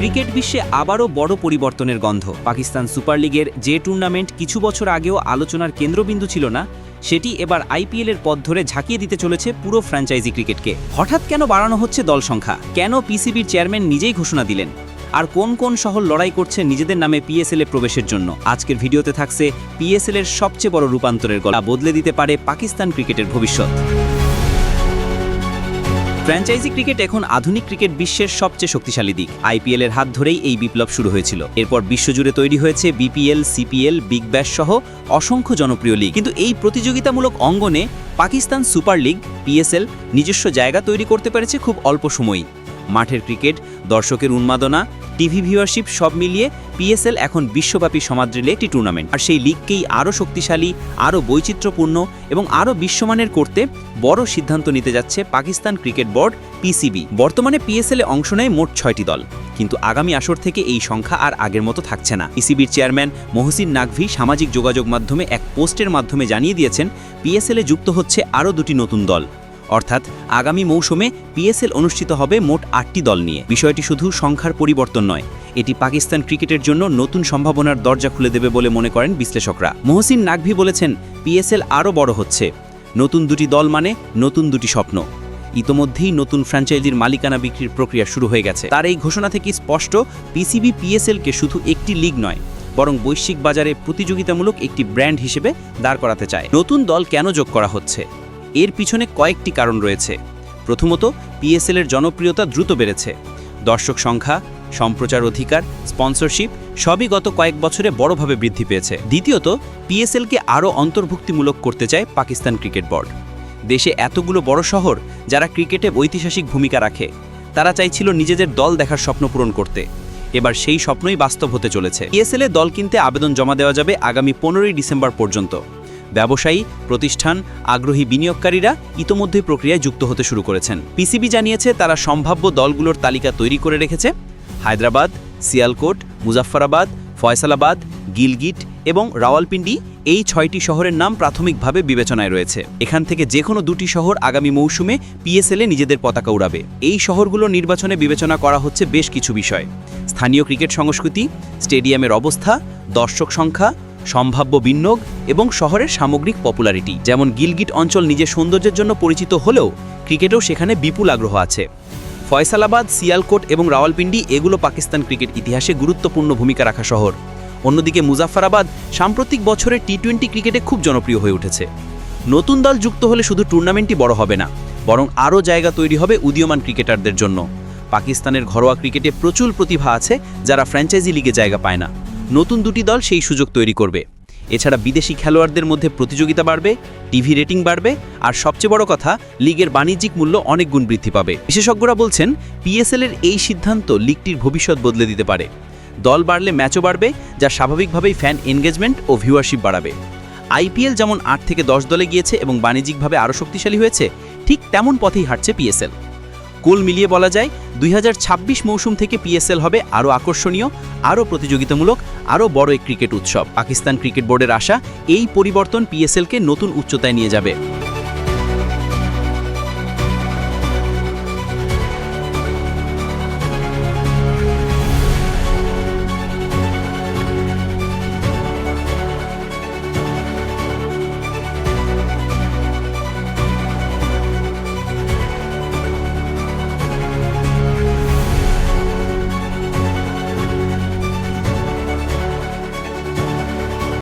Cricket বিশ্বে আবারও বড় পরিবর্তনের গন্ধ। পাকিস্তান সুপার লিগের যে টুর্নামেন্ট কিছু বছর আগেও আলোচনার কেন্দ্রবিন্দু ছিল না, সেটি এবার আইপিএল এর পথ ধরে ঝাঁকিয়ে দিতে চলেছে পুরো ফ্র্যাঞ্চাইজি ক্রিকেটকে। হঠাৎ কেন বাড়ানো হচ্ছে দল সংখ্যা? কেন পিসিবির চেয়ারম্যান নিজেই ঘোষণা দিলেন? আর কোন কোন শহর লড়াই করছে নিজেদের নামে পিএসএল এ প্রবেশের জন্য? আজকের ভিডিওতে থাকছে পিএসএল এর সবচেয়ে বড় রূপান্তরের গলা বদলে দিতে পারে পাকিস্তান ক্রিকেটের ভবিষ্যৎ। ফ্র্যাঞ্চাইজি ক্রিকেট এখন আধুনিক ক্রিকেট বিশ্বের সবচেয়ে শক্তিশালী দিক। আইপিএল এর হাত ধরেই এই বিপ্লব শুরু হয়েছিল। এরপর বিশ্বজুড়ে তৈরি হয়েছে বিপিএল সিপিএল বিগ ব্যাশ সহ অসংখ্য জনপ্রিয় লিগ কিন্তু এই প্রতিযোগিতামূলক অঙ্গনে পাকিস্তান সুপার লিগ পিএসএল নিজস্ব জায়গা তৈরি করতে পেরেছে খুব অল্প সময়ই। মাঠের ক্রিকেট দর্শকের উন্মাদনা টিভি ভিউয়ারশিপ সব মিলিয়ে পিএসএল এখন বিশ্বব্যাপী সমাদৃলে একটি টুর্নামেন্ট আর সেই লিগকেই আরও শক্তিশালী, আরও বৈচিত্র্যপূর্ণ এবং আরও বিশ্বমানের করতে বড় সিদ্ধান্ত নিতে যাচ্ছে পাকিস্তান ক্রিকেট বোর্ড পিসিবি বর্তমানে পিএসএলে অংশ নেয় মোট ছয়টি দল। কিন্তু আগামী আসর থেকে এই সংখ্যা আর আগের মতো থাকছে না। পিসিবির চেয়ারম্যান মহসিন নাকভি সামাজিক যোগাযোগ মাধ্যমে এক পোস্টের মাধ্যমে জানিয়ে দিয়েছেন পিএসএলে যুক্ত হচ্ছে আরও দুটি নতুন দল। অর্থাৎ আগামী মৌসুমে পিএসএল অনুষ্ঠিত হবে মোট আটটি দল নিয়ে। বিষয়টি শুধু সংখ্যার পরিবর্তন নয়, এটি পাকিস্তান ক্রিকেটের জন্য নতুন সম্ভাবনার দরজা খুলে দেবে বলে মনে করেন বিশ্লেষকরা। মহসিন নাকভি বলেছেন, পিএসএল আরও বড় হচ্ছে। নতুন দুটি দল মানে নতুন দুটি স্বপ্ন। ইতোমধ্যেই নতুন ফ্র্যাঞ্চাইজির মালিকানা বিক্রির প্রক্রিয়া শুরু হয়ে গেছে। তার এই ঘোষণা থেকে স্পষ্ট, পিসিবি পিএসএলকে শুধু একটি লিগ নয়, বরং বৈশ্বিক বাজারে প্রতিযোগিতামূলক একটি ব্র্যান্ড হিসেবে দাঁড় করাতে চায়। নতুন দল কেন যোগ করা হচ্ছে? এর পিছনে কয়েকটি কারণ রয়েছে। প্রথমত পিএসএলের জনপ্রিয়তা দ্রুত বেড়েছে। দর্শক সংখ্যা, সম্প্রচার অধিকার, স্পন্সরশিপ সবই গত কয়েক বছরে বড়ভাবে বৃদ্ধি পেয়েছে। দ্বিতীয়ত পিএসএলকে আরও অন্তর্ভুক্তিমূলক করতে চায় পাকিস্তান ক্রিকেট বোর্ড। দেশে এতগুলো বড় শহর যারা ক্রিকেটে ঐতিহাসিক ভূমিকা রাখে, তারা চাইছিল নিজেদের দল দেখার স্বপ্ন পূরণ করতে। এবার সেই স্বপ্নই বাস্তব হতে চলেছে। পিএসএল এ দল কিনতে আবেদন জমা দেওয়া যাবে আগামী পনেরোই ডিসেম্বর পর্যন্ত। ব্যবসায়ী, প্রতিষ্ঠান, আগ্রহী বিনিয়োগকারীরা ইতোমধ্যেই প্রক্রিয়ায় যুক্ত হতে শুরু করেছেন। পিসিবি জানিয়েছে, তারা সম্ভাব্য দলগুলোর তালিকা তৈরি করে রেখেছে। হায়দ্রাবাদ সিয়ালকোট মুজাফফরাবাদ, ফয়সালাবাদ, গিলগিট এবং রাওয়ালপিন্ডি এই ছয়টি শহরের নাম প্রাথমিকভাবে বিবেচনায় রয়েছে। এখান থেকে যে কোনো দুটি শহর আগামী মৌসুমে পিএসএলে নিজেদের পতাকা উড়াবে। এই শহরগুলো নির্বাচনে বিবেচনা করা হচ্ছে বেশ কিছু বিষয়। স্থানীয় ক্রিকেট সংস্কৃতি, স্টেডিয়ামের অবস্থা, দর্শক সংখ্যা সম্ভাব্য বিনিয়োগ এবং শহরের সামগ্রিক পপুলারিটি, যেমন গিলগিট অঞ্চল নিজের সৌন্দর্যের জন্য পরিচিত হলেও ক্রিকেটেও সেখানে বিপুল আগ্রহ আছে। ফয়সালাবাদ সিয়ালকোট এবং রাওয়ালপিন্ডি এগুলো পাকিস্তান ক্রিকেট ইতিহাসে গুরুত্বপূর্ণ ভূমিকা রাখা শহর। অন্যদিকে মুজাফফরাবাদ সাম্প্রতিক বছরে টি টোয়েন্টি ক্রিকেটে খুব জনপ্রিয় হয়ে উঠেছে। নতুন দল যুক্ত হলে শুধু টুর্নামেন্টই বড় হবে না, বরং আরও জায়গা তৈরি হবে উদীয়মান ক্রিকেটারদের জন্য। পাকিস্তানের ঘরোয়া ক্রিকেটে প্রচুর প্রতিভা আছে যারা ফ্র্যাঞ্চাইজি লিগে জায়গা পায় না। নতুন দুটি দল সেই সুযোগ তৈরি করবে। এছাড়া বিদেশি খেলোয়াড়দের মধ্যে প্রতিযোগিতা বাড়বে, টিভি রেটিং বাড়বে, আর সবচেয়ে বড় কথা, লিগের বাণিজ্যিক মূল্য অনেক গুণ বৃদ্ধি পাবে। বিশেষজ্ঞরা বলছেন পিএসএল এর এই সিদ্ধান্ত লিগটির ভবিষ্যৎ বদলে দিতে পারে। দল বাড়লে ম্যাচও বাড়বে, যা স্বাভাবিকভাবেই ফ্যান এনগেজমেন্ট ও ভিউয়ারশিপ বাড়াবে। আইপিএল যেমন আট থেকে দশ দলে গিয়েছে এবং বাণিজ্যিকভাবে আরও শক্তিশালী হয়েছে, ঠিক তেমন পথেই হাঁটছে পিএসএল। কুল মিলিয়ে বলা যায় দুই হাজার ছাব্বিশ মৌসুম থেকে পিএসএল হবে আরও আকর্ষণীয়, আরও প্রতিযোগিতামূলক, আরও বড় এক ক্রিকেট উৎসব। পাকিস্তান ক্রিকেট বোর্ডের আশা, এই পরিবর্তন পিএসএলকে নতুন উচ্চতায় নিয়ে যাবে।